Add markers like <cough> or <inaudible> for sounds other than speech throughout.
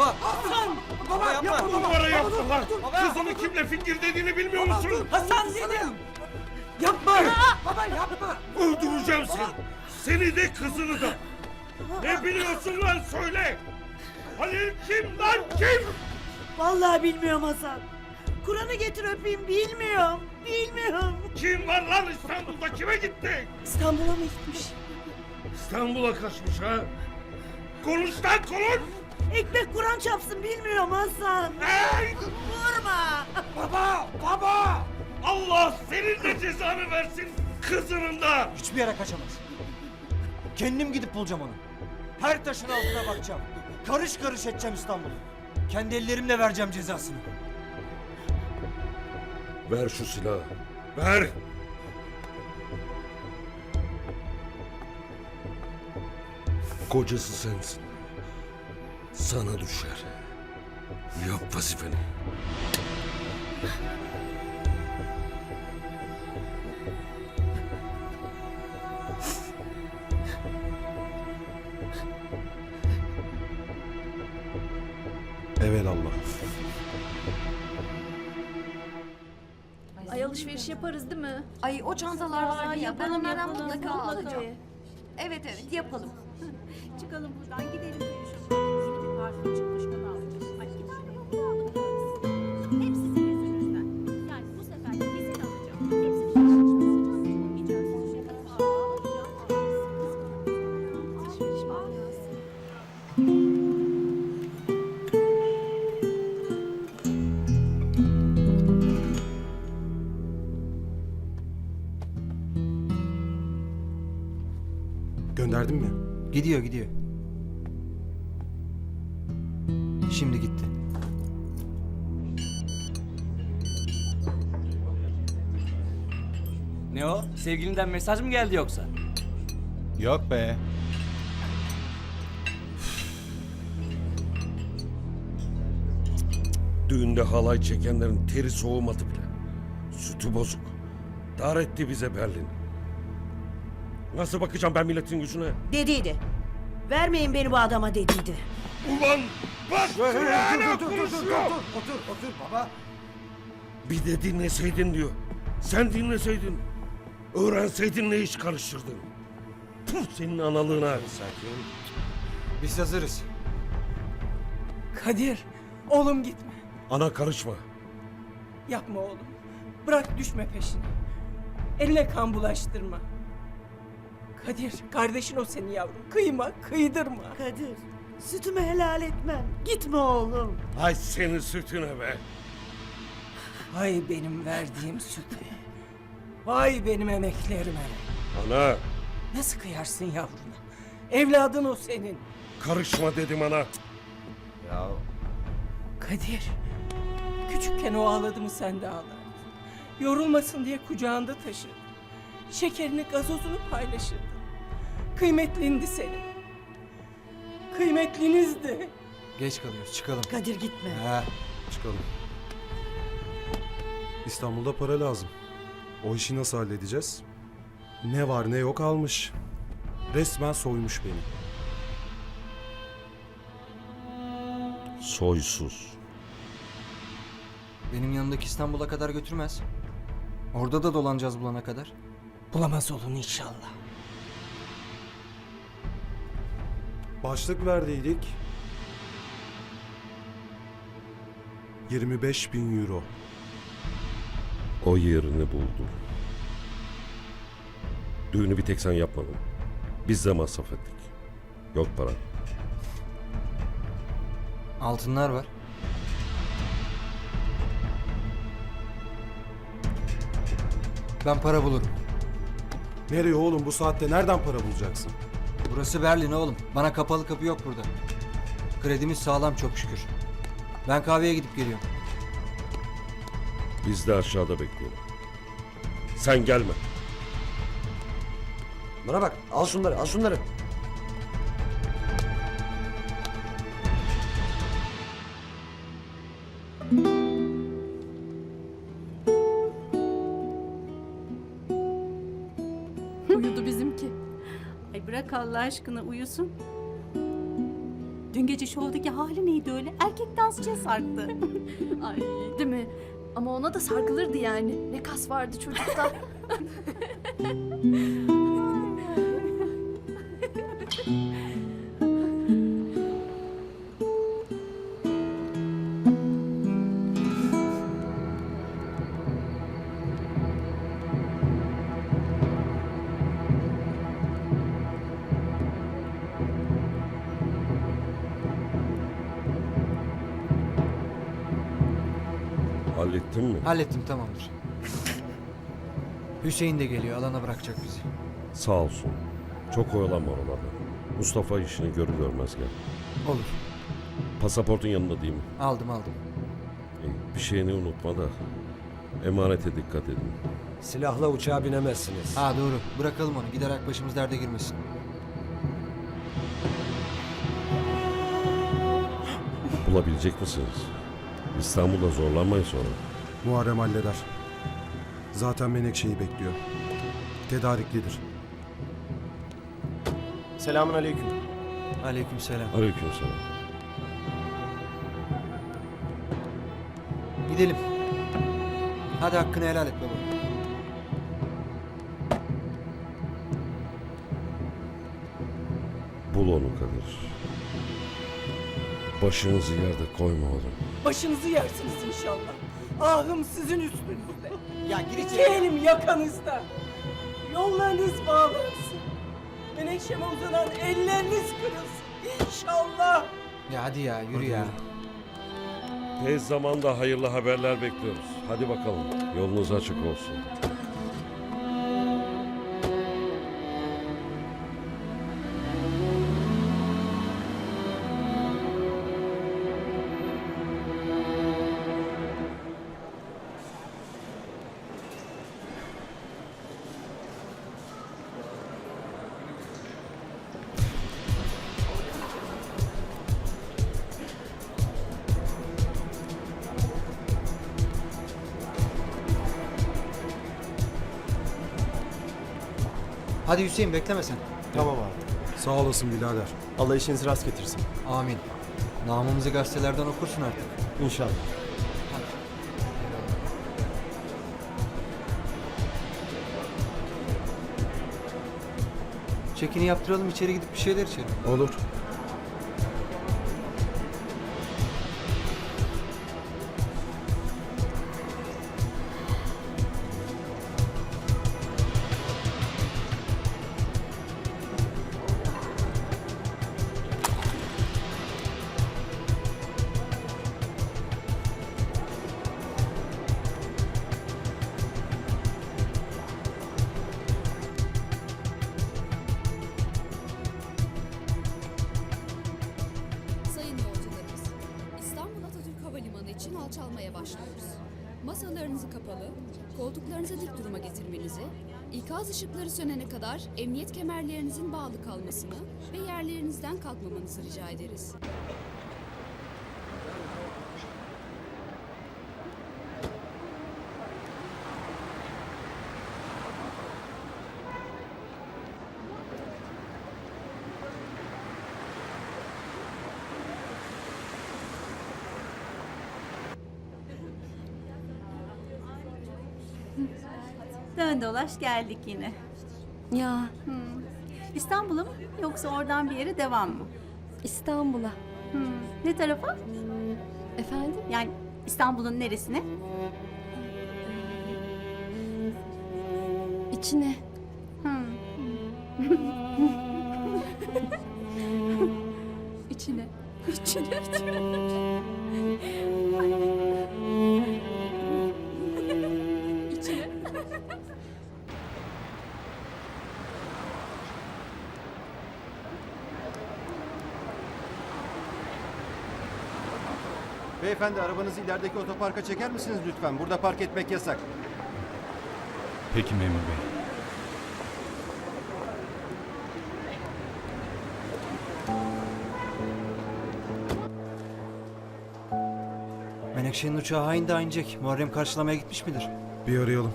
Baba. Baba yapma. Numara yaptılar. Kızını kimle fikir dediğini bilmiyor musun? Hasan dedim. Yapma. Baba yapma. Öldüreceğim seni. Seni de kızını da. Ne biliyorsun lan söyle. Halil kim lan kim? Vallahi bilmiyorum Hasan. Kur'an'ı getir öpeyim bilmiyorum. Bilmiyorum. Kim var lan İstanbul'da kime gitti? İstanbul'a mı gitmiş? İstanbul'a kaçmış ha? Konuş lan konuş. Ekmek Kur'an çapsın bilmiyorum Hasan. Hey! Vurma. Baba! Baba! Allah senin de cezanı versin kızının da. Hiçbir yere kaçamaz. Kendim gidip bulacağım onu. Her taşın altına bakacağım. Karış karış edeceğim İstanbul'u. Kendi ellerimle vereceğim cezasını. Ver şu silahı. Ver. Kocası sensin. Sana düşer. Yap vazifeni. Evelallah. Ay alışveriş yaparız değil mi? Ay o çantalar var Aa, ya ben yapalım, onlardan mutlaka alacağım. Evet evet yapalım. Çıkalım buradan gidelim parfüm çıkmış onu alacağız. Ay Hep sizin yüzünüzden. Yani bu sefer de kesin alacağım. Hepsini şaşırtmışsınız. Yiyeceğiz. Aa, alacağım. Alışveriş manası. Gönderdin mi? Gidiyor gidiyor. Şimdi gitti. Ne o? Sevgilinden mesaj mı geldi yoksa? Yok be. Düğünde halay çekenlerin teri soğumadı bile. Sütü bozuk. Dar etti bize Berlin. Nasıl bakacağım ben milletin yüzüne? Dediydi. Vermeyin beni bu adama dediydi. Ulan bak hala dur, dur, dur, dur, konuşuyor. dur, otur, otur baba. Bir de dinleseydin diyor. Sen dinleseydin. Öğrenseydin ne iş karıştırdın. Puh senin analığına. Sakin. Biz hazırız. Kadir, oğlum gitme. Ana karışma. Yapma oğlum. Bırak düşme peşine. Eline kan bulaştırma. Kadir, kardeşin o senin yavrum. Kıyma, kıydırma. Kadir sütümü helal etmem. Gitme oğlum. Ay senin sütüne be. Vay benim verdiğim sütü. Vay benim emeklerime. Ana Nasıl kıyarsın yavruna? Evladın o senin. karışma dedim ana. Ya Kadir, küçükken o ağladı mı sen de ağlardın. Yorulmasın diye kucağında taşıdın. Şekerini, gazozunu paylaşırdın. Kıymetlindi senin. Kıymetlinizdi. geç kalıyoruz çıkalım. Kadir gitme. Ha. Çıkalım. İstanbul'da para lazım. O işi nasıl halledeceğiz? Ne var ne yok almış. Resmen soymuş beni. Soysuz. Benim yanındaki İstanbul'a kadar götürmez. Orada da dolanacağız bulana kadar. Bulamaz olun inşallah. Başlık verdiydik. 25 bin euro. O yerini buldu. Düğünü bir tek sen yapmadın. Biz de masraf ettik. Yok para. Altınlar var. Ben para bulurum. Nereye oğlum bu saatte nereden para bulacaksın? Burası Berlin oğlum. Bana kapalı kapı yok burada. Kredimiz sağlam çok şükür. Ben kahveye gidip geliyorum. Biz de aşağıda bekliyoruz. Sen gelme. Bana bak al şunları al şunları. Bırak Allah aşkına uyusun. Dün gece şovdaki hali neydi öyle? Erkek dansçıya sarktı. <laughs> Ay değil mi? Ama ona da sarkılırdı yani. Ne kas vardı çocukta. <laughs> Hallettin mi? Hallettim tamamdır. Hüseyin de geliyor alana bırakacak bizi. Sağ olsun. Çok oyalanma oralarda. Mustafa işini görür görmez gel. Olur. Pasaportun yanında değil mi? Aldım aldım. Bir şeyini unutma da. Emanete dikkat edin. Silahla uçağa binemezsiniz. Ha doğru. Bırakalım onu. Giderek başımız derde girmesin. Bulabilecek misiniz? İstanbul'da zorlanmayın sonra. Muharrem halleder. Zaten Menekşe'yi bekliyor. Tedariklidir. Selamun aleyküm. Aleykümselam. Aleykümselam. Gidelim. Hadi hakkını helal et baba. Bul onu Kadir. Başınızı yerde koyma oğlum. Başınızı yersiniz inşallah. Ahım sizin üstünüzde. Ya gir İki elim yakanızda. Yollarınız bağlansın. Menekşeme uzanan elleriniz kırılsın. İnşallah. Ya hadi ya yürü ya. Tez zamanda hayırlı haberler bekliyoruz. Hadi bakalım. Yolunuz açık olsun. Hadi Hüseyin bekleme sen. Tamam abi. Sağ olasın birader. Allah işinizi rast getirsin. Amin. Namımızı gazetelerden okursun artık. İnşallah. Çekini yaptıralım içeri gidip bir şeyler içelim. Olur. Alçalmaya başlıyoruz. Masalarınızı kapalı, koltuklarınızı dik duruma getirmenizi, ikaz ışıkları sönene kadar emniyet kemerlerinizin bağlı kalmasını ve yerlerinizden kalkmamanızı rica ederiz. Dön dolaş geldik yine. ya İstanbul'a mı yoksa oradan bir yere devam mı? İstanbul'a. Hmm. Ne tarafa? Efendim? Yani İstanbul'un neresine? İçine. Hmm. <laughs> İçine. İçine. <laughs> Beyefendi arabanızı ilerideki otoparka çeker misiniz lütfen? Burada park etmek yasak. Peki memur bey. Menekşe'nin uçağı hain daha inecek. Muharrem karşılamaya gitmiş midir? Bir arayalım.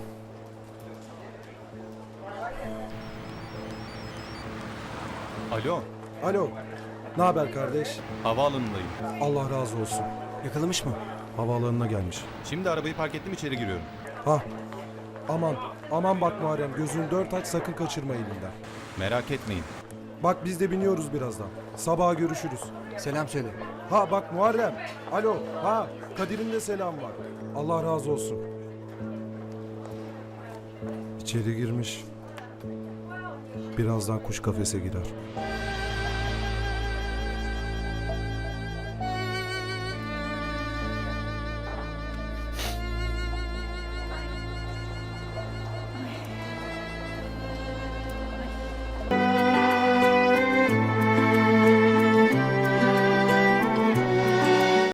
Alo. Alo. Ne haber kardeş? Havaalanındayım. Allah razı olsun. Yakalamış mı? Havaalanına gelmiş. Şimdi arabayı park ettim içeri giriyorum. Ha. Aman, aman bak Muharrem gözünü dört aç sakın kaçırma elinden. Merak etmeyin. Bak biz de biniyoruz birazdan. Sabaha görüşürüz. Selam söyle. Ha bak Muharrem. Alo. Ha Kadir'in de selam var. Allah razı olsun. İçeri girmiş. Birazdan kuş kafese girer.